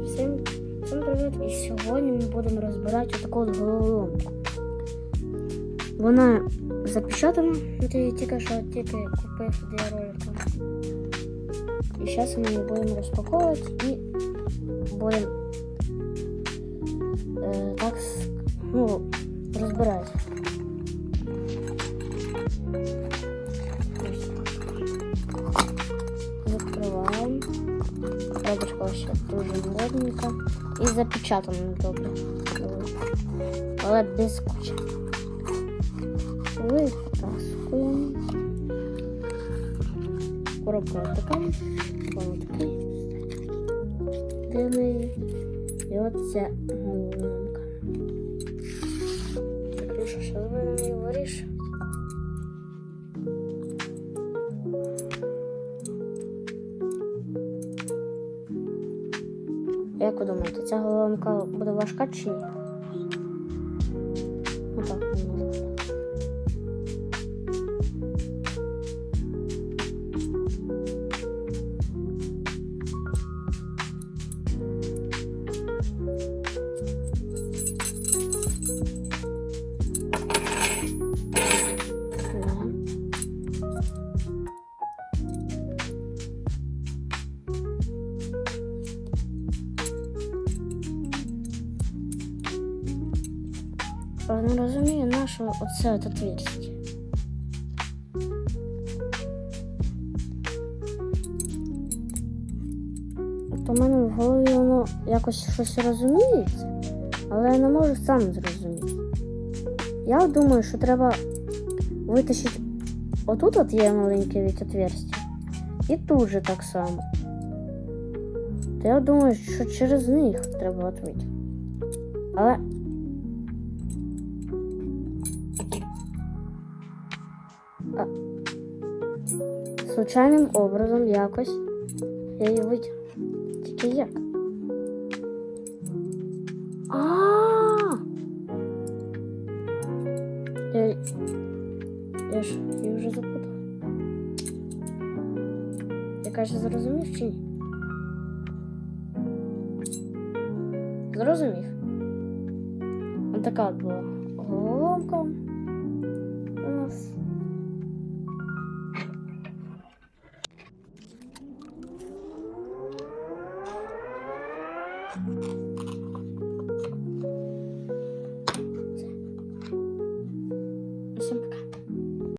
Всім, всім привіт! І сьогодні ми будемо розбирати таку от головоломку. Вона запечатана, от я її тільки що тільки купив для ролика. І зараз ми її будемо розпаковувати і будемо е, так ну, розбирати. Закриваємо. Ще дуже модненька. І запечатана добре. Але без кучі. Витаскуємо. Коробка така. Вона такий. Дивний. І от ця Як ви думаєте, ця головоломка буде важка чи ні? Не розумію, на що оце от отверстие. От у мене в голові воно якось щось розуміється, але я не можу сам зрозуміти. Я думаю, що треба витащити. Отут от є маленьке від отверстия. І тут же так само. То я думаю, що через них треба відмити. Але случайним образом якось я її витягну. Тільки як? А! Я, я ж її вже запутав. Я каже, зрозумів чи ні? Зрозумів. Ось така от була головоломка.